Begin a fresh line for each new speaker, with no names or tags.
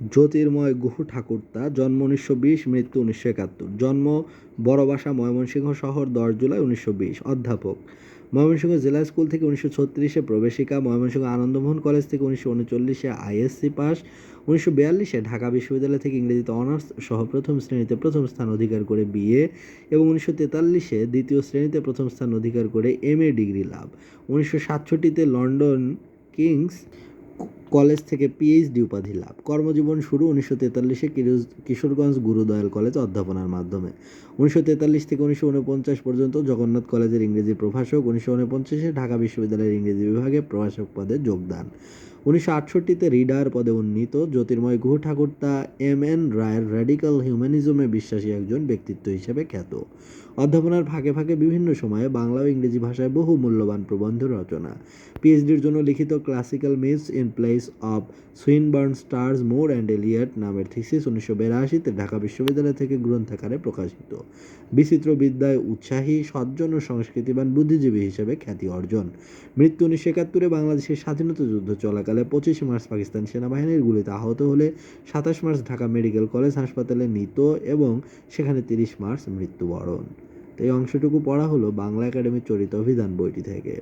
জ্যোতির্ময় গুহ ঠাকুরতা, জন্ম উনিশশো বিশ, মৃত্যু উনিশশো একাত্তর। জন্ম বড়বাসা, ময়মনসিংহ শহর, দশ জুলাই উনিশশো বিশ। অধ্যাপক, ময়মনসিংহ জেলা স্কুল থেকে উনিশশো ছত্রিশে প্রবেশিকা, ময়মনসিংহ আনন্দমোহন কলেজ থেকে উনিশশো উনচল্লিশে আইএসসি পাস, উনিশশো বিয়াল্লিশে ঢাকা বিশ্ববিদ্যালয় থেকে ইংরেজিতে অনার্স সহ প্রথম শ্রেণীতে প্রথম স্থান অধিকার করে বিএ এবং উনিশশো তেতাল্লিশে দ্বিতীয় শ্রেণীতে প্রথম স্থান অধিকার করে এম এ ডিগ্রি লাভ। উনিশশো সাতষট্টিতে লন্ডন কিংস কলেজ থেকে পিএইচডি উপাধি লাভ। কর্মজীবন শুরু উনিশশো তেতাল্লিশে কিশোরগঞ্জ গুরুদয়াল কলেজ অধ্যাপনার মাধ্যমে। উনিশশো তেতাল্লিশ থেকে উনিশশো উনপঞ্চাশ পর্যন্ত জগন্নাথ কলেজের ইংরেজি প্রভাষক, উনিশশো উনপঞ্চাশে ঢাকা বিশ্ববিদ্যালয়ের ইংরেজি বিভাগে প্রভাষক পদে যোগদান। উনিশশো আটষট্টিতে রিডার পদে উন্নীত জ্যোতির্ময় গুহ ঠাকুরতা এম এন রায়ের র্যাডিক্যাল হিউম্যানিজমে বিশ্বাসী একজন ব্যক্তিত্ব হিসেবে খ্যাত। অধ্যাপনার ফাঁকে ফাঁকে বিভিন্ন সময়ে বাংলা ও ইংরেজি ভাষায় বহু মূল্যবান প্রবন্ধ রচনা। পিএইচডির জন্য লিখিত classical myth in place of Swinburne stars more and Eliot নামের থিসিস উনিশশো বিরাশিতে ঢাকা বিশ্ববিদ্যালয় থেকে গ্রন্থাকারে প্রকাশিত। বিচিত্র বিদ্যায় উৎসাহী, সজ্জন ও সংস্কৃতিবান বুদ্ধিজীবী হিসেবে খ্যাতি অর্জন। মৃত্যু উনিশশো একাত্তরে বাংলাদেশের স্বাধীনতা যুদ্ধ চলাকালে পঁচিশে মার্চ পাকিস্তান সেনাবাহিনীর গুলিতে আহত হলে সাতাশ মার্চ ঢাকা মেডিকেল কলেজ হাসপাতালে নিত এবং সেখানে তিরিশ মার্চ মৃত্যুবরণ। এই অংশটুকু পড়া হলো বাংলা একাডেমির চরিত অভিধান বইটি থেকে।